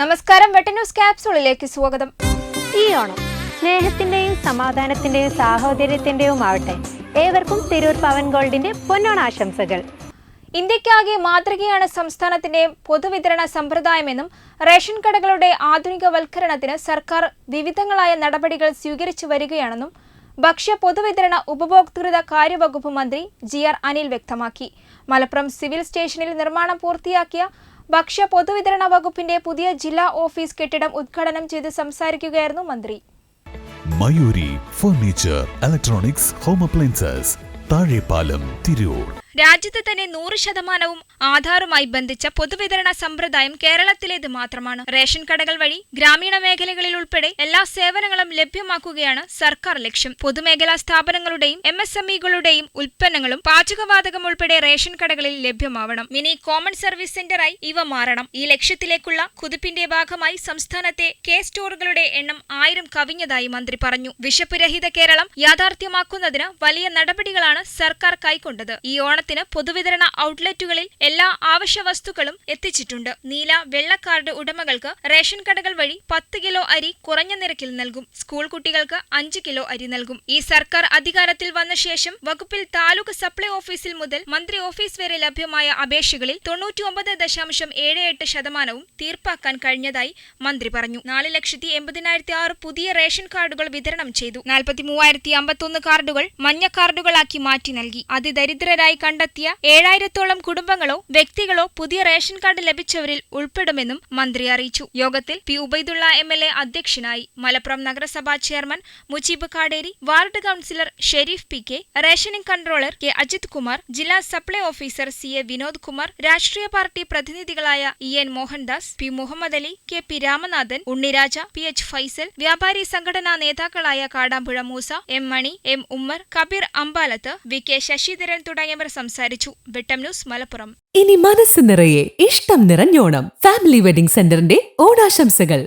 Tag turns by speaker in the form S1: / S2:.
S1: നമസ്കാരം വെട്ട ന്യൂസ് ക്യാപ്സൂളിലേക്ക് സ്വാഗതം.
S2: ഈ ഓണം സ്നേഹത്തിന്റെയും സമാധാനത്തിന്റെയും സാഹോദര്യത്തിന്റെയും ആവട്ടെ ഏവർക്കും തിരൂർ പവൻ ഗോൾഡിന്റെ പൊന്നോണാശംസകൾ
S1: ഇന്ത്യക്കാകെ മാതൃകയാണ് സംസ്ഥാനത്തിന്റെ പൊതുവിതരണ സമ്പ്രദായമെന്നും റേഷൻ കടകളുടെ ആധുനികവൽക്കരണത്തിന് സർക്കാർ വിവിധങ്ങളായ നടപടികൾ സ്വീകരിച്ചു വരികയാണെന്നും ഭക്ഷ്യ പൊതുവിതരണ ഉപഭോക്തൃത കാര്യവകുപ്പ് മന്ത്രി ജി ആർ അനിൽ വ്യക്തമാക്കി. മലപ്പുറം സിവിൽ സ്റ്റേഷനിൽ നിർമ്മാണം പൂർത്തിയാക്കിയ ഭക്ഷ്യ പൊതുവിതരണ വകുപ്പിന്റെ പുതിയ ജില്ലാ ഓഫീസ് കെട്ടിടം ഉദ്ഘാടനം ചെയ്ത് സംസാരിക്കുകയായിരുന്നു മന്ത്രി.
S3: Mayuri furniture electronics home appliances Thazhepalam Tirur.
S1: രാജ്യത്ത് തന്നെ നൂറ് ശതമാനവും ആധാറുമായി ബന്ധിച്ച പൊതുവിതരണ സമ്പ്രദായം കേരളത്തിലേത് മാത്രമാണ്. റേഷൻ കടകൾ വഴി ഗ്രാമീണ മേഖലകളിൽ ഉൾപ്പെടെ എല്ലാ സേവനങ്ങളും ലഭ്യമാക്കുകയാണ് സർക്കാർ ലക്ഷ്യം. പൊതുമേഖലാ സ്ഥാപനങ്ങളുടെയും എം എസ് എം ഇകളുടെയും ഉൽപ്പന്നങ്ങളും പാചകവാതകം ഉൾപ്പെടെ റേഷൻ കടകളിൽ ലഭ്യമാവണം. മിനി കോമൺ സർവീസ് സെന്ററായി ഇവ മാറണം. ഈ ലക്ഷ്യത്തിലേക്കുള്ള കുതിപ്പിന്റെ ഭാഗമായി സംസ്ഥാനത്തെ കെ സ്റ്റോറുകളുടെ എണ്ണം ആയിരം കവിഞ്ഞതായി മന്ത്രി പറഞ്ഞു. വിശപ്പ് രഹിത കേരളം യാഥാർത്ഥ്യമാക്കുന്നതിന് വലിയ നടപടികളാണ് സർക്കാർ കൈക്കൊണ്ടത്. ഈ ഓണത്തിന് പൊതുവിതരണ ഔട്ട്ലെറ്റുകളിൽ എല്ലാ ആവശ്യ വസ്തുക്കളും എത്തിച്ചിട്ടുണ്ട്. നീല വെള്ള കാർഡ് ഉടമകൾക്ക് റേഷൻ കടകൾ വഴി പത്ത് കിലോ അരി കുറഞ്ഞ നിരക്കിൽ നൽകും. സ്കൂൾ കുട്ടികൾക്ക് അഞ്ച് കിലോ അരി നൽകും. ഈ സർക്കാർ അധികാരത്തിൽ വന്ന ശേഷം വകുപ്പിൽ താലൂക്ക് സപ്ലൈ ഓഫീസിൽ മുതൽ മന്ത്രി ഓഫീസ് വരെ ലഭ്യമായ അപേക്ഷകളിൽ തൊണ്ണൂറ്റിയൊമ്പത് ദശാംശം ഏഴ് എട്ട് ശതമാനവും തീർപ്പാക്കാൻ കഴിഞ്ഞതായി മന്ത്രി പറഞ്ഞു. നാല് ലക്ഷത്തി എൺപതിനായിരത്തി ആറ് പുതിയ റേഷൻ കാർഡുകൾ വിതരണം ചെയ്തു. നാൽപ്പത്തി മൂവായിരത്തി അമ്പത്തൊന്ന് കാർഡുകൾ മഞ്ഞ കാർഡുകളാക്കി മാറ്റി നൽകി. അതിദരിദ്രരായി കണ്ടെത്തിയ ഏഴായിരത്തോളം കുടുംബങ്ങളോ വ്യക്തികളോ പുതിയ റേഷൻ കാർഡ് ലഭിച്ചവരിൽ ഉൾപ്പെടുമെന്നും മന്ത്രി അറിയിച്ചു. യോഗത്തിൽ P Ubaidulla M L A അധ്യക്ഷനായി മലപ്പുറം നഗരസഭാ chairman Mujeeb Kaderi ward councillor Sharif P K rationing controller K Ajith Kumar ജില്ലാ supply officer C A Vinod Kumar രാഷ്ട്രീയ party പ്രതിനിധികളായ E N Mohandas P Muhammad Ali K P Ramanathan Unniraja P H Faisal വ്യാപാരി സംഘടനാ നേതാക്കളായ Kadampuzha Moosa M Mani M Ummer Kabeer Ambalath V K Sasidharan തുടങ്ങിയവർ സംസാരിച്ചു. Vettam news Malappuram.
S4: ഇനി മനസ്സ് നിറയെ ഇഷ്ടം നിറഞ്ഞോണം. ഫാമിലി വെഡിംഗ് സെന്ററിന്റെ ഓണാശംസകൾ.